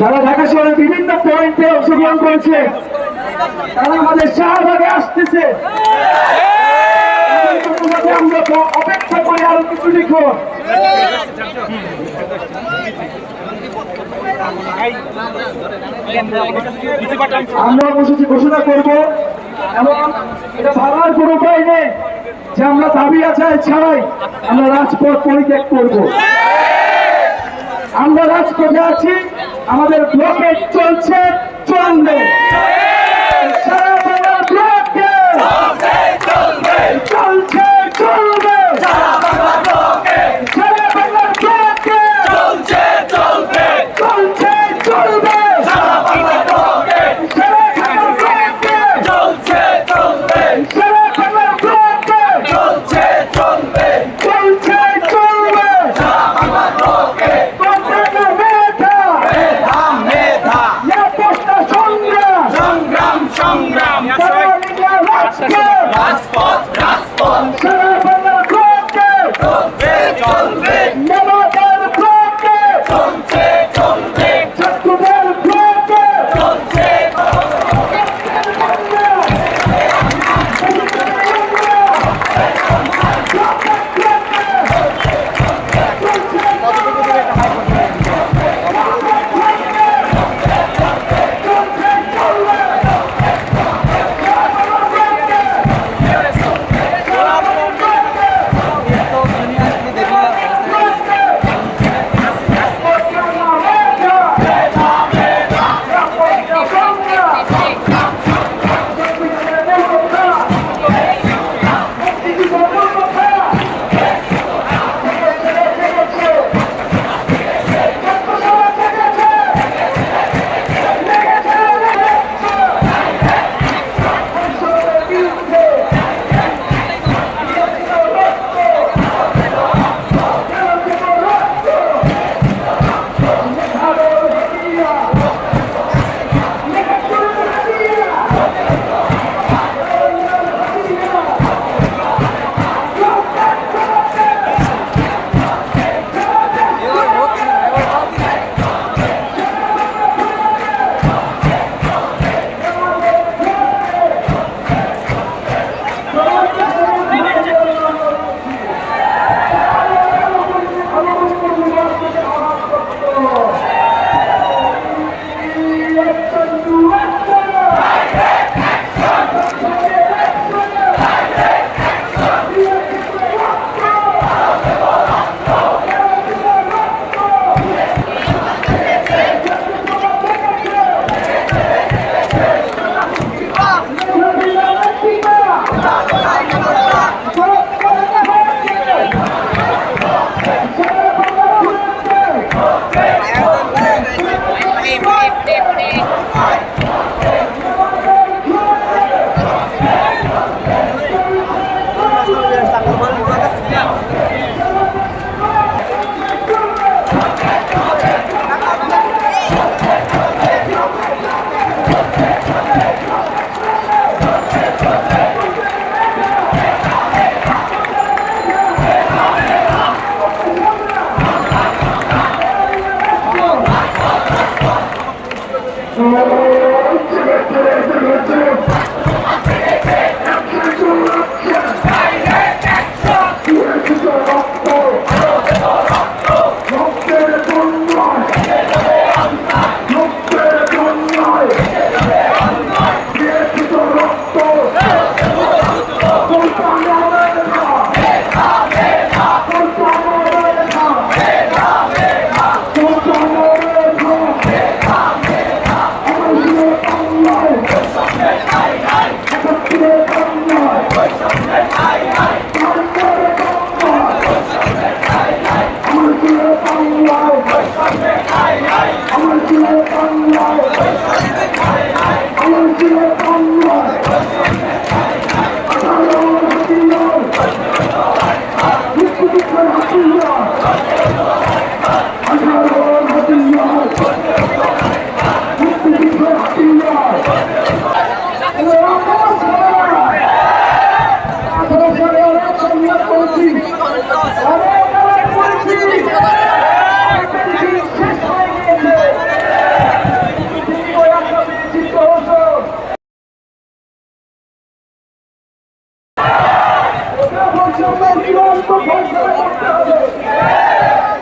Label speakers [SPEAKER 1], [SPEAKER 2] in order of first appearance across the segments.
[SPEAKER 1] যারা ঢাকা শহরের বিভিন্ন পয়েন্টে অংশগ্রহণ করেছে। তারা আমাদের শাহবাগে আসতেছে। আমরা অপেক্ষা করি আরও কিছু লিখুন আমরা বসেছি ঘোষণা করব, এবং এটা ভাবার কোনো উপায় নেই যে আমরা দাবি আচার ছাড়াই আমরা রাজপথ পরিত্যাগ করব। আমরা রাজপথে আছি। আমাদের ব্লকে চলছে চলবে। সারা আমার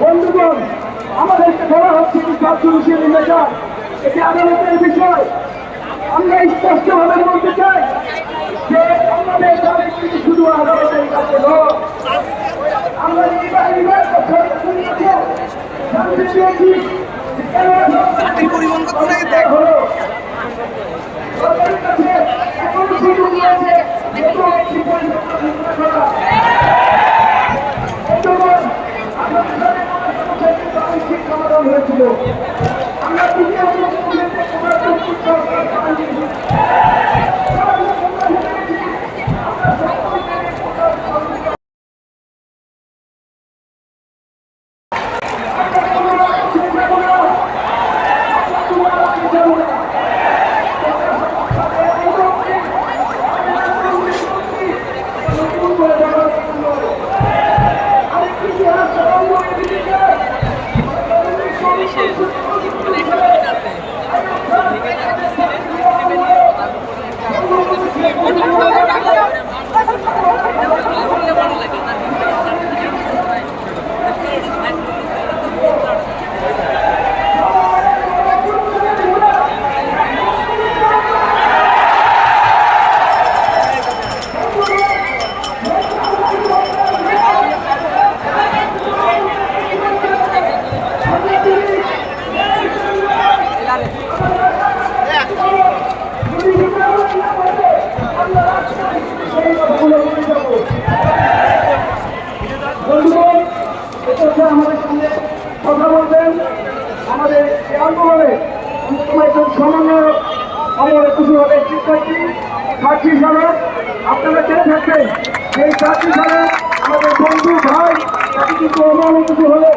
[SPEAKER 1] বন্ধুগণ আমাদেরকে বলা হচ্ছে কি কার্যবিষয়ী নেতা এটি আদালতের বিষয়। আমরা স্পষ্টভাবে বলতে চাই Brasil. সমন্বয়ক আমার কিছু হবে শিক্ষার্থী, সাক্ষী হিসাবে আপনারা জেনে থাকবেন। এই সাক্ষী হিসাবে আমাদের বন্ধু ভাই, তাকে কিন্তু অমান্য কিছু হলে